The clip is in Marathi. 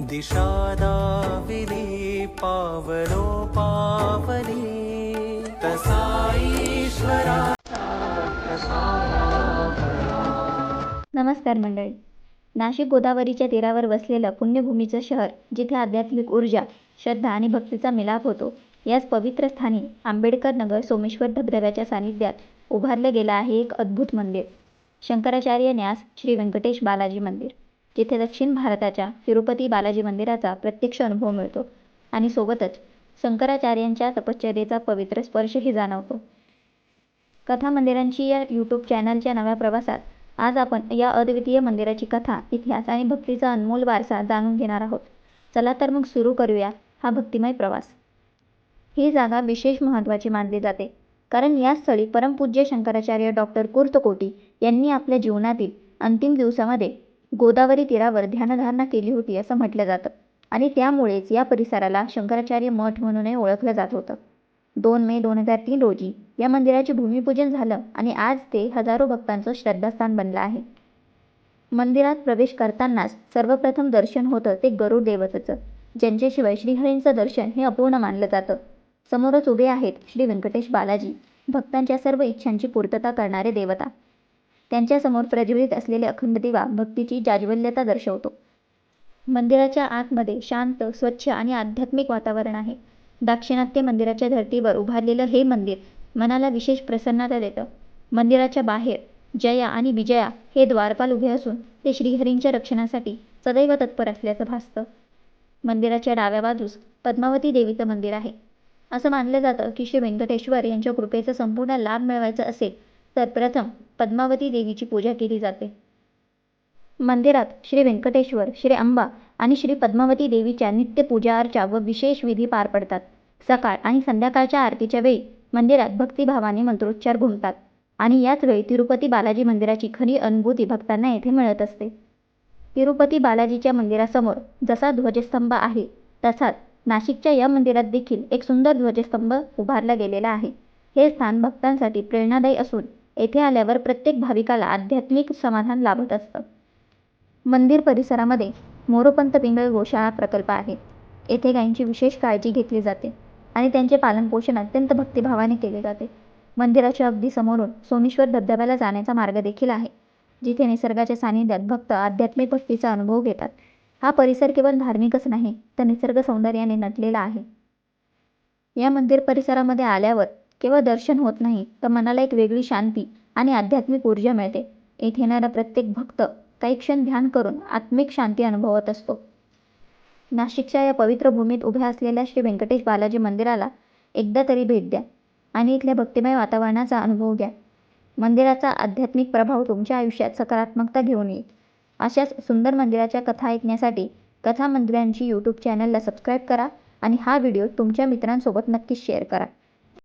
दिशादाविले पावलो पावली तसा ईश्वरा। नमस्कार मंडळी. नाशिक गोदावरीच्या तीरावर वसलेलं पुण्यभूमीचं शहर जिथे आध्यात्मिक ऊर्जा श्रद्धा आणि भक्तीचा मिलाप होतो याच पवित्र स्थानी आंबेडकर नगर सोमेश्वर धबधब्याच्या सानिध्यात उभारलं गेलं आहे एक अद्भुत मंदिर. शंकराचार्य न्यास श्री व्यंकटेश बालाजी मंदिर. जिथे दक्षिण भारताच्या तिरुपती बालाजी मंदिराचा प्रत्यक्ष अनुभव मिळतो आणि सोबतच शंकराचार्यांच्या तपश्चर्येचा पवित्र स्पर्शही जाणवतो. कथा मंदिरांची या यूट्यूब चॅनलच्या नव्या प्रवासात आज आपण या अद्वितीय मंदिराची कथा इतिहास आणि भक्तीचा अनमोल वारसा जाणून घेणार आहोत. चला तर मग सुरू करूया हा भक्तिमय प्रवास. ही जागा विशेष महत्त्वाची मानली जाते कारण या स्थळी परमपूज्य शंकराचार्य डॉक्टर कुर्तकोटी यांनी आपल्या जीवनातील अंतिम दिवसामध्ये गोदावरी तीरावर ध्यानधारणा केली होती असं म्हटलं जातं. आणि त्यामुळेच या परिसराला शंकराचार्य मठ म्हणूनही ओळखलं जात होतं. दोन मे दोन हजार तीन रोजी या मंदिराचे भूमिपूजन झालं आणि आज ते हजारो भक्तांचं श्रद्धास्थान बनलं आहे. मंदिरात प्रवेश करतानाच सर्वप्रथम दर्शन होतं ते गरुड देवतेचं. ज्यांच्याशिवाय श्रीहरींचं दर्शन हे अपूर्ण मानलं जातं. समोरच उभे आहेत श्री व्यंकटेश बालाजी भक्तांच्या सर्व इच्छांची पूर्तता करणारे देवता. त्यांच्यासमोर प्रज्वलित असलेले अखंड दिवा भक्तीची जाज्वल्यता दर्शवतो. मंदिराच्या आतमध्ये शांत स्वच्छ आणि आध्यात्मिक वातावरण आहे. दाक्षिणात्य मंदिराच्या धर्तीवर उभारलेलं हे मंदिर मनाला विशेष प्रसन्नता देतं. मंदिराच्या बाहेर जया आणि विजया हे द्वारपाल उभे असून ते श्रीहरींच्या रक्षणासाठी सदैव तत्पर असल्याचं भासतं. मंदिराच्या डाव्या बाजूस पद्मावती देवीचं मंदिर आहे. असं मानलं जातं की श्री व्यंकटेश्वर यांच्या कृपेचा संपूर्ण लाभ मिळवायचा असेल तर प्रथम पद्मावती देवीची पूजा केली जाते. मंदिरात श्री व्यंकटेश्वर श्री अंबा आणि श्री पद्मावती देवीच्या नित्य पूजा अर्चा व विशेष विधी पार पडतात. सकाळ आणि संध्याकाळच्या आरतीच्या वेळी मंदिरात भक्तिभावाने मंत्रोच्चार घुमतात आणि याच वेळी तिरुपती बालाजी मंदिराची खरी अनुभूती भक्तांना येथे मिळत असते. तिरुपती बालाजीच्या मंदिरासमोर जसा ध्वजस्तंभ आहे तसाच नाशिकच्या या मंदिरात देखील एक सुंदर ध्वजस्तंभ उभारला गेलेला आहे. हे स्थान भक्तांसाठी प्रेरणादायी असून येथे आल्यावर प्रत्येक भाविकाला आध्यात्मिक समाधान लाभत असतं. मंदिर परिसरामध्ये मोरोपंत पिंगळ गोशाळा प्रकल्प आहे. येथे गायींची विशेष काळजी घेतली जाते आणि त्यांचे पालनपोषण अत्यंत भक्तिभावाने केले जाते. मंदिराच्या अगदी समोरून सोमेश्वर धबधब्याला जाण्याचा मार्ग देखील आहे जिथे निसर्गाच्या सानिध्यात भक्त आध्यात्मिक भक्तीचा अनुभव घेतात. हा परिसर केवळ धार्मिकच नाही तर निसर्ग सौंदर्याने नटलेला आहे. या मंदिर परिसरामध्ये आल्यावर केवळ दर्शन होत नाही तर मनाला एक वेगळी शांती आणि आध्यात्मिक ऊर्जा मिळते. येथे येणारा प्रत्येक भक्त काही क्षण ध्यान करून आत्मिक शांती अनुभवत असतो. नाशिकच्या या पवित्र भूमीत उभ्या असलेल्या श्री व्यंकटेश बालाजी मंदिराला एकदा तरी भेट द्या आणि इथल्या भक्तिमय वातावरणाचा अनुभव घ्या. मंदिराचा आध्यात्मिक प्रभाव तुमच्या आयुष्यात सकारात्मकता घेऊन येईल. अशाच सुंदर मंदिराच्या कथा ऐकण्यासाठी कथा मंदिरांची यूट्यूब चॅनलला सबस्क्राईब करा आणि हा व्हिडिओ तुमच्या मित्रांसोबत नक्कीच शेअर करा.